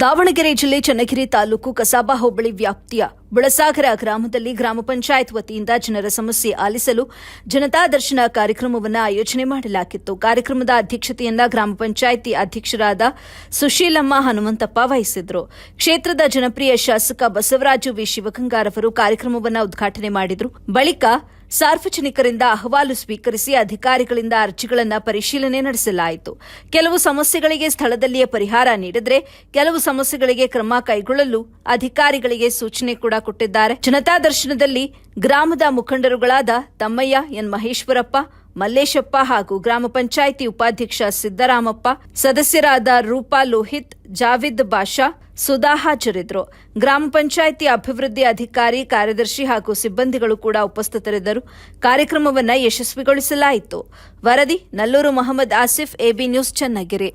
ದಾವಣಗೆರೆ ಜಿಲ್ಲೆ ಚನ್ನಗಿರಿ ತಾಲೂಕು ಕಸಾಬಾ ಹೋಬಳಿ ವ್ಯಾಪ್ತಿಯ ಬುಳಸಾಗರ ಗ್ರಾಮದಲ್ಲಿ ಗ್ರಾಮ ಪಂಚಾಯತ್ ವತಿಯಿಂದ ಜನರ ಸಮಸ್ಯೆ ಆಲಿಸಲು ಜನತಾ ದರ್ಶನ ಕಾರ್ಯಕ್ರಮವನ್ನು ಆಯೋಜನೆ ಮಾಡಲಾಗಿತ್ತು. ಕಾರ್ಯಕ್ರಮದ ಅಧ್ಯಕ್ಷತೆಯನ್ನ ಗ್ರಾಮ ಪಂಚಾಯಿತಿ ಅಧ್ಯಕ್ಷರಾದ ಸುಶೀಲಮ್ಮ ಹನುಮಂತಪ್ಪ ವಹಿಸಿದ್ರು. ಕ್ಷೇತ್ರದ ಜನಪ್ರಿಯ ಶಾಸಕ ಬಸವರಾಜು ವಿ. ಶಿವಗಂಗಾರವರು ಕಾರ್ಯಕ್ರಮವನ್ನು ಉದ್ಘಾಟನೆ ಮಾಡಿದರು. ಬಳಿಕ ಸಾರ್ವಜನಿಕರಿಂದ ಅಹವಾಲು ಸ್ವೀಕರಿಸಿ ಅಧಿಕಾರಿಗಳಿಂದ ಅರ್ಜಿಗಳನ್ನು ಪರಿಶೀಲನೆ ನಡೆಸಲಾಯಿತು. ಕೆಲವು ಸಮಸ್ಯೆಗಳಿಗೆ ಸ್ಥಳದಲ್ಲಿಯೇ ಪರಿಹಾರ ನೀಡಿದ್ರೆ ಕೆಲವು ಸಮಸ್ಯೆಗಳಿಗೆ ಕ್ರಮ ಕೈಗೊಳ್ಳಲು ಅಧಿಕಾರಿಗಳಿಗೆ ಸೂಚನೆ ಕೂಡ ಕೊಟ್ಟಿದ್ದಾರೆ. ಜನತಾ ದರ್ಶನದಲ್ಲಿ ಗ್ರಾಮದ ಮುಖಂಡರುಗಳಾದ ತಮ್ಮಯ್ಯ ಎನ್ ಮಹೇಶ್ವರಪ್ಪ ಮಲ್ಲೇಶಪ್ಪ ಹಾಗೂ ಗ್ರಾಮ ಪಂಚಾಯಿತಿ ಉಪಾಧ್ಯಕ್ಷ ಸಿದ್ದರಾಮಪ್ಪ, ಸದಸ್ಯರಾದ ರೂಪಾ ಲೋಹಿತ್, ಜಾವಿದ್ ಬಾಷಾ ಸುಧಾ ಹಾಜರಿದ್ದರು ಗ್ರಾಮ ಪಂಚಾಯಿತಿ ಅಭಿವೃದ್ಧಿ ಅಧಿಕಾರಿ, ಕಾರ್ಯದರ್ಶಿ ಹಾಗೂ ಸಿಬ್ಬಂದಿಗಳು ಕೂಡ ಉಪಸ್ಥಿತರಿದ್ದರು. ಕಾರ್ಯಕ್ರಮವನ್ನು ಯಶಸ್ವಿಗೊಳಿಸಲಾಯಿತು. ವರದಿ, ನಲ್ಲೂರು ಮೊಹಮ್ಮದ್ ಆಸಿಫ್, ಎಬಿ ನ್ಯೂಸ್, ಚನ್ನಗಿರಿ.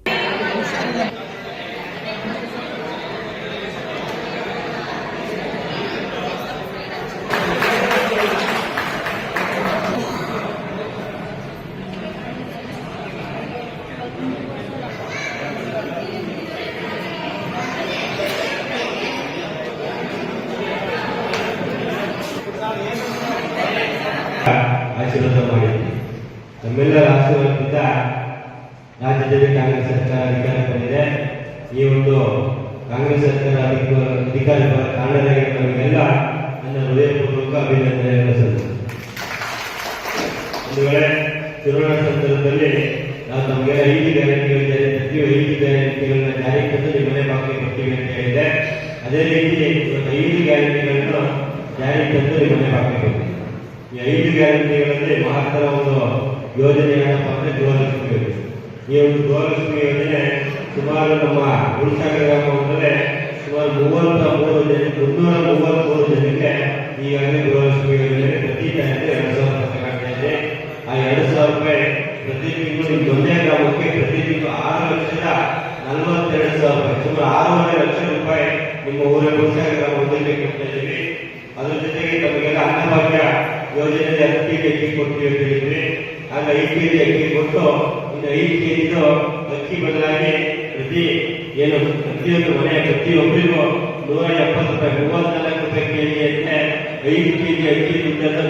ಆಶೀರ್ವಾದ ಮಾಡಿದ್ವಿ. ನಮ್ಮೆಲ್ಲರ ಆಶೀರ್ವಾದದಿಂದ ರಾಜ್ಯದಲ್ಲಿ ಕಾಂಗ್ರೆಸ್ ಸರ್ಕಾರ ಅಧಿಕಾರ ಬಂದಿದೆ. ಈ ಒಂದು ಕಾಂಗ್ರೆಸ್ ಸರ್ಕಾರ ಅಧಿಕ- ಅಧಿಕಾರ ಕಾರಣರಾಗಿರುವವರಿಗೆಲ್ಲ ನನ್ನ ಹೃದಯಪೂರ್ವಕ ಅಭಿನಂದನೆಯನ್ನು ಸಲ್ಲಿಸುತ್ತೇನೆ ಒಂದು ವೇಳೆ ಚುನಾವಣಾ ಸಂದರ್ಭದಲ್ಲಿ ನಾವು ನಮಗೆ ಐದು ಗ್ಯಾರಂಟಿಗಳು ಜಾರಿ ತರ್ತೀವಿ ಐದು ಗ್ಯಾರಂಟಿಗಳನ್ನ ಜಾರಿ ತಂದು ನಿಮ್ಮ ಮನೆ ಬಾಗಿಲಿಗೆ ಬರ್ತೀವಿ ಅಂತ ಹೇಳಿದೆ ಅದೇ ರೀತಿ ಐದು ಗ್ಯಾರಂಟಿಗಳನ್ನು ಜಾರಿ ತಂದು ನಿಮ್ಮ ಮನೆ ಬಾಗಿಲಿಗೆ ಬರ್ತೀವಿ. ಈ ಐದು ಗ್ಯಾರಂಟಿಗಳಲ್ಲಿ ಮಹತ್ತರ ಒಂದು ಯೋಜನೆ ಏನಪ್ಪ ಅಂದ್ರೆ ಗೃಹಲಕ್ಷ್ಮಿ ಯೋಜನೆ ಈ ಒಂದು ಗೃಹಲಕ್ಷ್ಮಿ ಯೋಜನೆ ಸುಮಾರು ನಮ್ಮ ಉಳಿಸಾಗರ ಗ್ರಾಮದಲ್ಲಿ ಸುಮಾರು ಮೂವತ್ತ ಮೂರು ಜನ, ಮುನ್ನೂರ ಮೂವತ್ಮೂರು ಜನಕ್ಕೆ ಈಗಾಗಲೇ ಗೃಹಲಕ್ಷ್ಮಿ ಯೋಜನೆ ಪ್ರತಿ ತಾಯಿಗೆ ಎರಡು ಸಾವಿರ ರೂಪಾಯಿ ಇದೆ. ಆ ಎರಡು ಸಾವಿರ ರೂಪಾಯಿ ಪ್ರತಿ ತಿಂಗಳು ಒಂದೇ ಗ್ರಾಮಕ್ಕೆ ಪ್ರತಿ ತಿಂಗಳು ಆರು ಲಕ್ಷದ ನಲವತ್ತೆರಡು ಸಾವಿರ ರೂಪಾಯಿ, ಸುಮಾರು ಆರೂವರೆ ಲಕ್ಷ ರೂಪಾಯಿ ನಿಮ್ಮ ಊರ ಉಳಿಸಾಗರ ಗ್ರಾಮ ಒಂದಕ್ಕೆ ಕೊಡ್ತಾ ಇದ್ದೀವಿ. ಅದರ ಜೊತೆಗೆ ತಮಗೆಲ್ಲ ಅನ್ನಭಾಗ್ಯ ಯೋಜನೆಯಲ್ಲಿ ಹತ್ತು ಕೆಜಿ ಅಕ್ಕಿ ಕೊಡ್ತೀವಿ ಅಂತ ಹೇಳಿದ್ವಿ ಆಗ ಐದು ಕೆಜಿ ಅಕ್ಕಿ ಕೊಟ್ಟು ಇದು ಐದು ಕೆಜಿದು ಅಕ್ಕಿ ಬದಲಾಗಿ ಪ್ರತಿ ಏನು ಪ್ರತಿಯೊಂದು ಮನೆಯ ಪ್ರತಿಯೊಬ್ಬರಿಗೂ ನೂರ ಎಪ್ಪತ್ತು ರೂಪಾಯಿ ಮೂವತ್ನಾಲ್ಕು ರೂಪಾಯಿ ಕೆಜಿ ಅಂತೆ ಐದು ಕೆಜಿ ಅಕ್ಕಿ ದುಡ್ಡನ್ನ